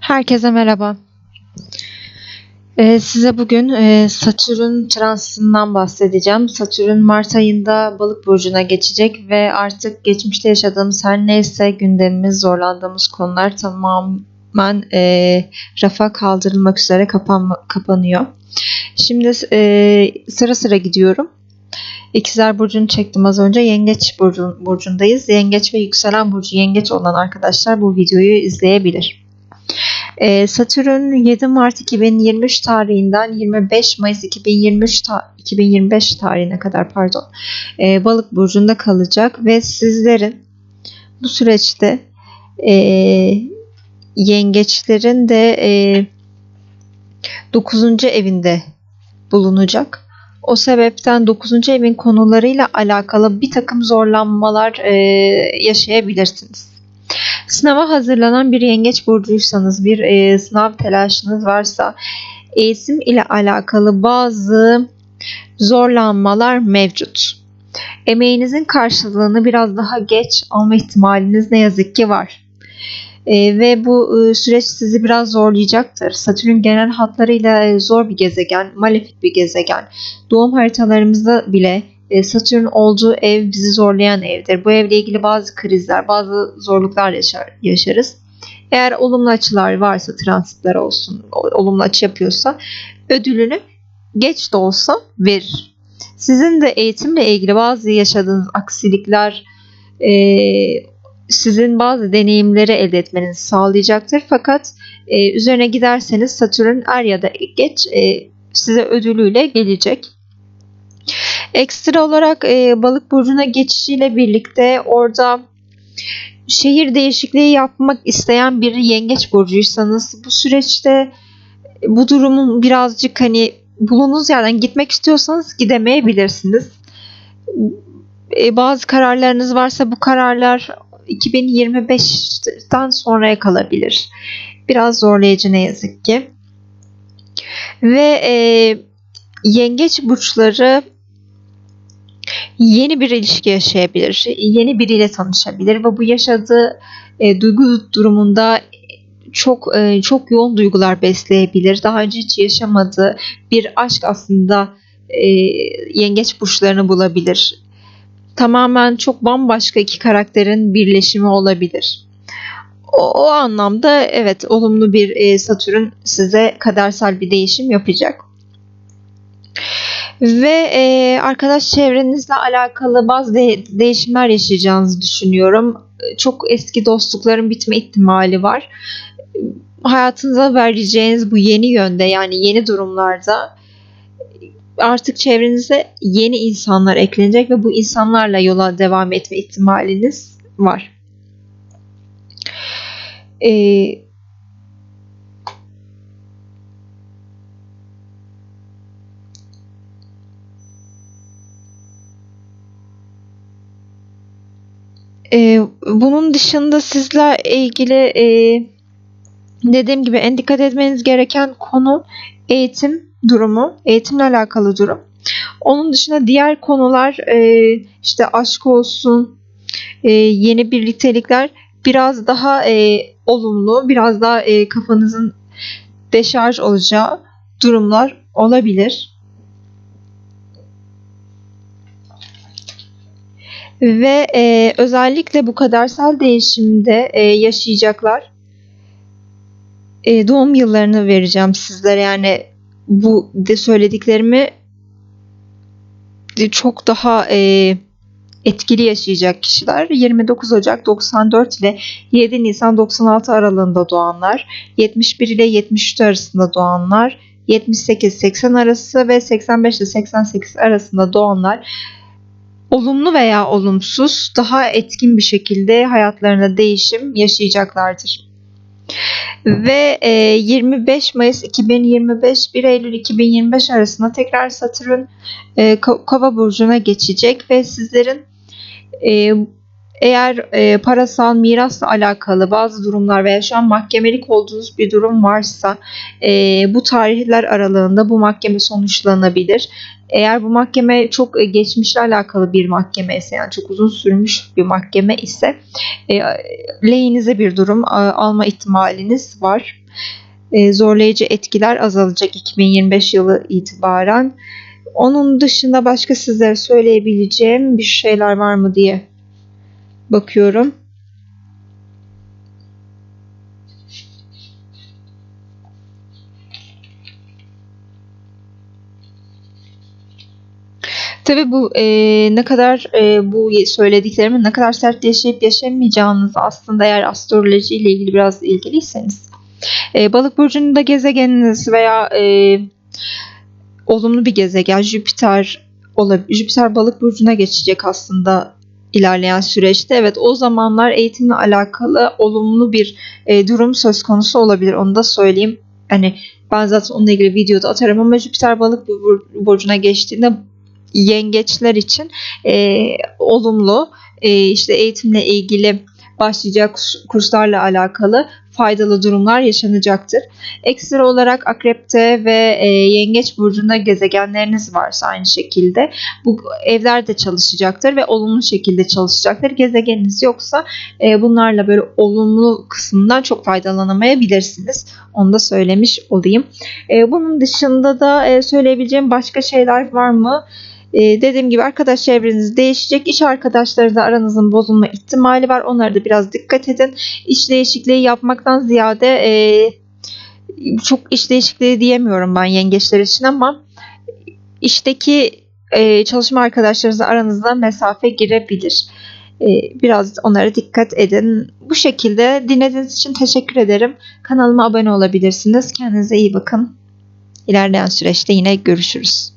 Herkese merhaba. Ee, size bugün e, Satürn transitinden bahsedeceğim. Satürn Mart ayında Balık burcuna geçecek ve artık geçmişte yaşadığımız her neyse gündemimiz, zorlandığımız konular tamamen e, rafa kaldırılmak üzere kapanma, kapanıyor. Şimdi e, sıra sıra gidiyorum. İkizler Burcu'nu çektim az önce. Yengeç burcu, burcundayız. Yengeç ve yükselen burcu yengeç olan arkadaşlar bu videoyu izleyebilir. Ee, Satürn 7 Mart 2023 tarihinden 25 Mayıs 2023 ta- 2025 tarihine kadar pardon e, Balık burcunda kalacak ve sizlerin bu süreçte e, yengeçlerin de e, 9. evinde bulunacak. O sebepten 9. evin konularıyla alakalı bir takım zorlanmalar e, yaşayabilirsiniz. Sınava hazırlanan bir yengeç burcuysanız, bir e, sınav telaşınız varsa eğitim ile alakalı bazı zorlanmalar mevcut. Emeğinizin karşılığını biraz daha geç alma ihtimaliniz ne yazık ki var. E, ve bu e, süreç sizi biraz zorlayacaktır. Satürn genel hatlarıyla e, zor bir gezegen, malefik bir gezegen. Doğum haritalarımızda bile Satürn olduğu ev bizi zorlayan evdir. Bu evle ilgili bazı krizler, bazı zorluklar yaşar, yaşarız. Eğer olumlu açılar varsa, transitler olsun, olumlu açı yapıyorsa ödülünü geç de olsa verir. Sizin de eğitimle ilgili bazı yaşadığınız aksilikler e, sizin bazı deneyimleri elde etmenizi sağlayacaktır. Fakat e, üzerine giderseniz Satürn er ya da geç e, size ödülüyle gelecek. Ekstra olarak e, balık burcuna geçişiyle birlikte orada şehir değişikliği yapmak isteyen bir yengeç burcuysanız bu süreçte bu durumun birazcık hani bulunduğunuz yerden gitmek istiyorsanız gidemeyebilirsiniz. E, bazı kararlarınız varsa bu kararlar 2025'ten sonraya kalabilir. Biraz zorlayıcı ne yazık ki. Ve e, yengeç burçları yeni bir ilişki yaşayabilir, yeni biriyle tanışabilir ve bu yaşadığı e, duygu durumunda çok e, çok yoğun duygular besleyebilir. Daha önce hiç yaşamadığı bir aşk aslında e, yengeç burçlarını bulabilir. Tamamen çok bambaşka iki karakterin birleşimi olabilir. O, o anlamda evet olumlu bir e, Satürn size kadersel bir değişim yapacak. Ve e, arkadaş çevrenizle alakalı bazı de- değişimler yaşayacağınızı düşünüyorum. Çok eski dostlukların bitme ihtimali var. Hayatınıza vereceğiniz bu yeni yönde yani yeni durumlarda artık çevrenize yeni insanlar eklenecek ve bu insanlarla yola devam etme ihtimaliniz var. Ee, Ee, bunun dışında sizlerle ilgili e, dediğim gibi en dikkat etmeniz gereken konu eğitim durumu, eğitimle alakalı durum. Onun dışında diğer konular e, işte aşk olsun, e, yeni birliktelikler biraz daha e, olumlu, biraz daha e, kafanızın deşarj olacağı durumlar olabilir. Ve e, özellikle bu kadersel değişimde e, yaşayacaklar. E, doğum yıllarını vereceğim sizlere. Yani bu de söylediklerimi çok daha e, etkili yaşayacak kişiler. 29 Ocak 94 ile 7 Nisan 96 aralığında doğanlar, 71 ile 73 arasında doğanlar, 78-80 arası ve 85 ile 88 arasında doğanlar olumlu veya olumsuz daha etkin bir şekilde hayatlarına değişim yaşayacaklardır. Ve 25 Mayıs 2025 1 Eylül 2025 arasında tekrar Satürn Kova burcuna geçecek ve sizlerin Eğer e, parasal mirasla alakalı bazı durumlar veya şu an mahkemelik olduğunuz bir durum varsa e, bu tarihler aralığında bu mahkeme sonuçlanabilir. Eğer bu mahkeme çok e, geçmişle alakalı bir mahkeme ise yani çok uzun sürmüş bir mahkeme ise e, lehinize bir durum a- alma ihtimaliniz var. E, zorlayıcı etkiler azalacak 2025 yılı itibaren. Onun dışında başka sizlere söyleyebileceğim bir şeyler var mı diye bakıyorum. Tabii bu e, ne kadar e, bu söylediklerimin ne kadar sert yaşayıp yaşamayacağınızı aslında eğer astroloji ile ilgili biraz ilgiliyseniz e, balık burcunda gezegeniniz veya e, olumlu bir gezegen Jüpiter olabilir. Jüpiter balık burcuna geçecek aslında ilerleyen süreçte. Evet o zamanlar eğitimle alakalı olumlu bir e, durum söz konusu olabilir. Onu da söyleyeyim. Hani ben zaten onunla ilgili videoda atarım ama Jüpiter balık bur- burcuna geçtiğinde yengeçler için e, olumlu e, işte eğitimle ilgili başlayacak kurs- kurslarla alakalı faydalı durumlar yaşanacaktır. Ekstra olarak akrepte ve e, yengeç burcunda gezegenleriniz varsa aynı şekilde bu evler de çalışacaktır ve olumlu şekilde çalışacaktır. Gezegeniniz yoksa e, bunlarla böyle olumlu kısmından çok faydalanamayabilirsiniz. Onu da söylemiş olayım. E, bunun dışında da e, söyleyebileceğim başka şeyler var mı? E, dediğim gibi arkadaş çevreniz değişecek. İş arkadaşlarınızla aranızın bozulma ihtimali var. Onlara da biraz dikkat edin. İş değişikliği yapmaktan ziyade e, çok iş değişikliği diyemiyorum ben yengeçler için ama işteki e, çalışma arkadaşlarınızla aranızda mesafe girebilir. E, biraz onlara dikkat edin. Bu şekilde dinlediğiniz için teşekkür ederim. Kanalıma abone olabilirsiniz. Kendinize iyi bakın. İlerleyen süreçte yine görüşürüz.